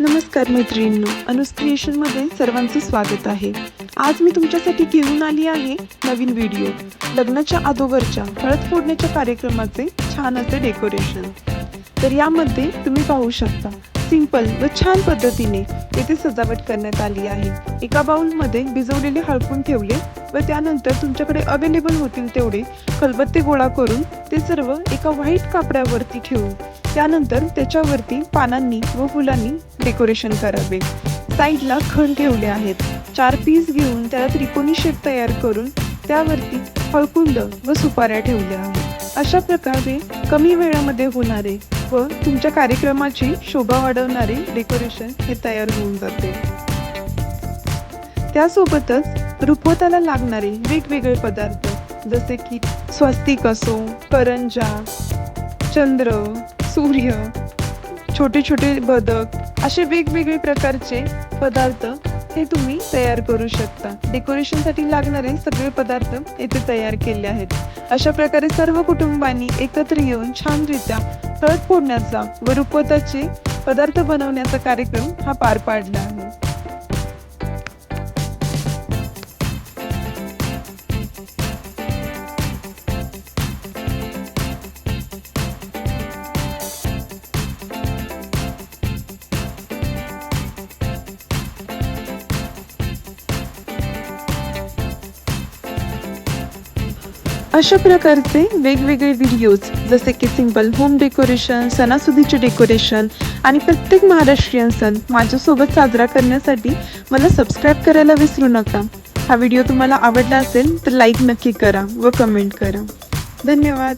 नमस्कार मैत्रिणींनो. अनुस क्रिएशनमध्ये सर्वांचं स्वागत आहे. आज मी तुमच्यासाठी घेऊन आली आहे नवीन व्हिडिओ लग्नाच्या अगोदरच्या हळद फोडण्याच्या कार्यक्रमाचे छान असे डेकोरेशन तर यामध्ये तुम्ही पाहू शकता सिंपल व छान पद्धतीने येथे सजावट करण्यात आली आहे. एका बाउलमध्ये भिजवलेले हळपून ठेवले व त्यानंतर तुमच्याकडे अवेलेबल होतील तेवढे खलबत्ते गोळा करून ते सर्व एका व्हाईट कापडावरती ठेवून त्यानंतर त्याच्यावरती पानांनी व फुलांनी डेकोरेशन करावे. साईडला खण ठेवले आहेत. चार पीस घेऊन त्याला त्रिकोणी शेप तयार करून त्यावरती हळकुंड व सुपाऱ्या ठेवल्या आहेत. अशा प्रकारे कमी वेळामध्ये होणारे व तुमच्या कार्यक्रमाची शोभा वाढवणारे डेकोरेशन हे तयार होऊन जाते. त्यासोबतच रुपवताला लागणारे वेगवेगळे पदार्थ जसे की स्वस्तिक असो करंजा चंद्र सूर्य छोटे छोटे बदक असे वेगवेगळे प्रकारचे पदार्थ हे तुम्ही तयार करू शकता. डेकोरेशनसाठी लागणारे सगळे पदार्थ येथे तयार केले आहेत. अशा प्रकारे सर्व कुटुंबांनी एकत्र येऊन छानरित्या हळद फोडण्याचा व रुपवताचे पदार्थ बनवण्याचा कार्यक्रम हा पार पाडला आहे. अशा प्रकारचे वेगवेगळे व्हिडिओज जसे की सिंपल होम डेकोरेशन सणासुदीचे डेकोरेशन आणि प्रत्येक महाराष्ट्रीयन सण माझ्यासोबत साजरा करण्यासाठी मला सबस्क्राईब करायला विसरू नका. हा व्हिडिओ तुम्हाला आवडला असेल तर लाईक नक्की करा व कमेंट करा. धन्यवाद.